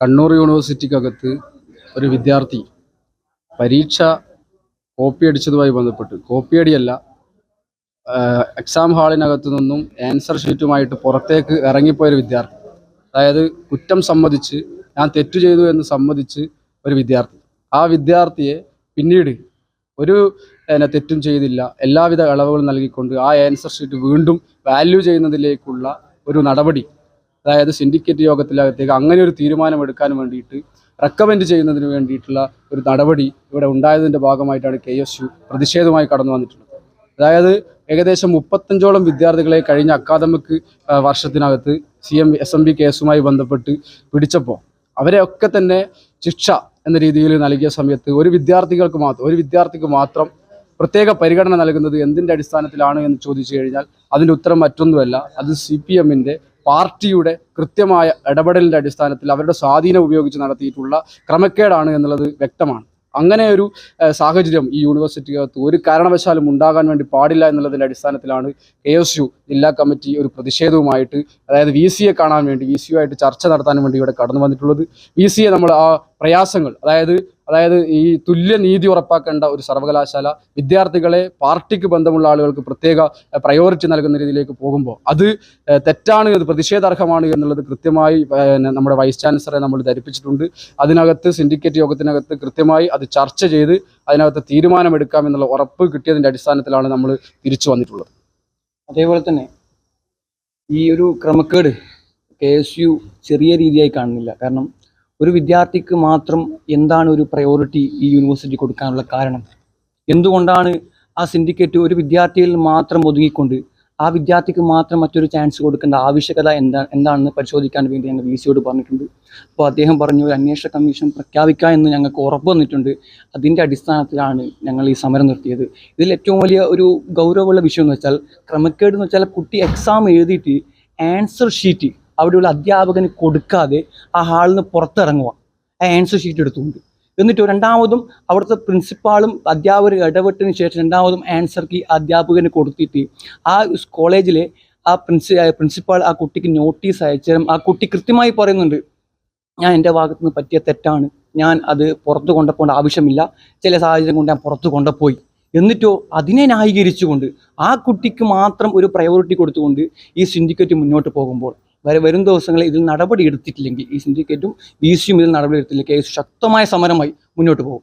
കണ്ണൂർ യൂണിവേഴ്സിറ്റിക്കകത്ത് ഒരു വിദ്യാർത്ഥി പരീക്ഷ കോപ്പി അടിച്ചതുമായി ബന്ധപ്പെട്ട് കോപ്പിയടിയല്ല എക്സാം ഹാളിനകത്തു നിന്നും ആൻസർ ഷീറ്റുമായിട്ട് പുറത്തേക്ക് ഇറങ്ങിപ്പോയൊരു വിദ്യാർത്ഥി. അതായത് കുറ്റം സമ്മതിച്ച് ഞാൻ തെറ്റു ചെയ്തു എന്ന് സമ്മതിച്ച് ഒരു വിദ്യാർത്ഥി. ആ വിദ്യാർത്ഥിയെ പിന്നീട് ഒരു പിന്നെ തെറ്റും ചെയ്തില്ല എല്ലാവിധ ഇളവുകളും നൽകിക്കൊണ്ട് ആ ആൻസർ ഷീറ്റ് വീണ്ടും വാല്യൂ ചെയ്യുന്നതിലേക്കുള്ള ഒരു നടപടി അതായത് സിൻഡിക്കേറ്റ് യോഗത്തിലകത്തേക്ക് അങ്ങനെ ഒരു തീരുമാനമെടുക്കാൻ വേണ്ടിയിട്ട് റെക്കമെൻഡ് ചെയ്യുന്നതിന് വേണ്ടിയിട്ടുള്ള ഒരു നടപടി ഇവിടെ ഉണ്ടായതിന്റെ ഭാഗമായിട്ടാണ് കെ എസ് യു പ്രതിഷേധവുമായി കടന്നു വന്നിട്ടുള്ളത്. അതായത് ഏകദേശം മുപ്പത്തഞ്ചോളം വിദ്യാർത്ഥികളെ കഴിഞ്ഞ academic വർഷത്തിനകത്ത് C M S M B കേസുമായി ബന്ധപ്പെട്ട് പിടിച്ചപ്പോൾ അവരെയൊക്കെ തന്നെ ശിക്ഷ എന്ന രീതിയിൽ നൽകിയ സമയത്ത് ഒരു വിദ്യാർത്ഥികൾക്ക് മാത്രം ഒരു വിദ്യാർത്ഥിക്ക് മാത്രം പ്രത്യേക പരിഗണന നൽകുന്നത് എന്തിന്റെ അടിസ്ഥാനത്തിലാണ് എന്ന് ചോദിച്ചു കഴിഞ്ഞാൽ അതിന്റെ ഉത്തരം മറ്റൊന്നുമല്ല. അത് സി പി എമ്മിന്റെ പാർട്ടിയുടെ കൃത്യമായ ഇടപെടലിന്റെ അടിസ്ഥാനത്തിൽ അവരുടെ സ്വാധീനം ഉപയോഗിച്ച് നടത്തിയിട്ടുള്ള ക്രമക്കേടാണ് എന്നുള്ളത് വ്യക്തമാണ്. അങ്ങനെ ഒരു സാഹചര്യം ഈ യൂണിവേഴ്സിറ്റിക്കകത്ത് ഒരു കാരണവശാലും ഉണ്ടാകാൻ വേണ്ടി പാടില്ല എന്നുള്ളതിന്റെ അടിസ്ഥാനത്തിലാണ് കെ എസ് യു ജില്ലാ കമ്മിറ്റി ഒരു പ്രതിഷേധവുമായിട്ട് അതായത് വി സിയെ കാണാൻ വേണ്ടി വി സിയുമായിട്ട് ചർച്ച നടത്താൻ വേണ്ടി ഇവിടെ കടന്നു വന്നിട്ടുള്ളത് വി സിയെ നമ്മൾ ആ പ്രയാസങ്ങൾ അതായത് അതായത് ഈ തുല്യ നീതി ഉറപ്പാക്കേണ്ട ഒരു സർവകലാശാല വിദ്യാർത്ഥികളെ പാർട്ടിക്ക് ബന്ധമുള്ള ആളുകൾക്ക് പ്രത്യേക പ്രയോറിറ്റി നൽകുന്ന രീതിയിലേക്ക് പോകുമ്പോൾ അത് തെറ്റാണ് അത് പ്രതിഷേധാർഹമാണ് എന്നുള്ളത് കൃത്യമായി നമ്മുടെ വൈസ് ചാൻസലറെ നമ്മൾ ധരിപ്പിച്ചിട്ടുണ്ട്. അതിനകത്ത് സിൻഡിക്കേറ്റ് യോഗത്തിനകത്ത് കൃത്യമായി അത് ചർച്ച ചെയ്ത് അതിനകത്ത് തീരുമാനമെടുക്കാം എന്നുള്ള ഉറപ്പ് കിട്ടിയതിന്റെ അടിസ്ഥാനത്തിലാണ് നമ്മൾ തിരിച്ചു വന്നിട്ടുള്ളത്. അതേപോലെ തന്നെ ഈ ഒരു ക്രമക്കേട് കെ എസ് യു ചെറിയ രീതിയായി കാണുന്നില്ല. കാരണം ഒരു വിദ്യാർത്ഥിക്ക് മാത്രം എന്താണ് ഒരു പ്രയോറിറ്റി ഈ യൂണിവേഴ്സിറ്റി കൊടുക്കാനുള്ള കാരണം? എന്തുകൊണ്ടാണ് ആ സിൻഡിക്കേറ്റ് ഒരു വിദ്യാർത്ഥിയിൽ മാത്രം ഒതുങ്ങിക്കൊണ്ട് ആ വിദ്യാർത്ഥിക്ക് മാത്രം മറ്റൊരു ചാൻസ് കൊടുക്കേണ്ട ആവശ്യകത എന്താ എന്താണെന്ന് പരിശോധിക്കാൻ വേണ്ടി ഞങ്ങൾ വി സിയോട് പറഞ്ഞിട്ടുണ്ട്. അപ്പോൾ അദ്ദേഹം പറഞ്ഞു ഒരു അന്വേഷണ കമ്മീഷൻ പ്രഖ്യാപിക്കാം എന്ന് ഞങ്ങൾക്ക് ഉറപ്പ് വന്നിട്ടുണ്ട്. അതിന്റെ അടിസ്ഥാനത്തിലാണ് ഞങ്ങൾ ഈ സമരം നിർത്തിയത്. ഇതിൽ ഏറ്റവും വലിയ ഒരു ഗൗരവമുള്ള വിഷയം എന്ന് വെച്ചാൽ ക്രമക്കേട് എന്ന് വെച്ചാൽ കുട്ടി എക്സാം എഴുതിയിട്ട് ആൻസർ ഷീറ്റ് അവിടെയുള്ള അധ്യാപകന് കൊടുക്കാതെ ആ ഹാളിൽ നിന്ന് പുറത്തിറങ്ങുക. ആൻസർ ഷീറ്റ് എടുത്തുകൊണ്ട്. എന്നിട്ട് രണ്ടാമതും അവിടുത്തെ പ്രിൻസിപ്പാളും അധ്യാപകർ ഇടപെട്ടതിന് ശേഷം രണ്ടാമതും ആൻസർ കീ അധ്യാപകന് കൊടുത്തിട്ട് ആ കോളേജിലെ ആ പ്രിൻസി പ്രിൻസിപ്പാൾ ആ കുട്ടിക്ക് നോട്ടീസ് അയച്ചാലും ആ കുട്ടി കൃത്യമായി പറയുന്നുണ്ട് ഞാൻ എന്റെ ഭാഗത്ത് നിന്ന് പറ്റിയ തെറ്റാണ്. ഞാൻ അത് പുറത്ത് കൊണ്ടുപോകേണ്ട ആവശ്യമില്ല. ചില സാഹചര്യം കൊണ്ട് ഞാൻ പുറത്ത് കൊണ്ടുപോയി. എന്നിട്ടോ അതിനെ ന്യായീകരിച്ചുകൊണ്ട് ആ കുട്ടിക്ക് മാത്രം ഒരു പ്രയോറിറ്റി കൊടുത്തുകൊണ്ട് ഈ സിൻഡിക്കേറ്റ് മുന്നോട്ട് പോകുമ്പോൾ വരും ദിവസങ്ങളിൽ ഇതിൽ നടപടി എടുത്തിട്ടില്ലെങ്കിൽ ഈ സിൻഡിക്കേറ്റും ബി സിയും ഇതിൽ നടപടി എടുത്തില്ലെങ്കിൽ കേസ് ശക്തമായ സമരമായി മുന്നോട്ട് പോകും.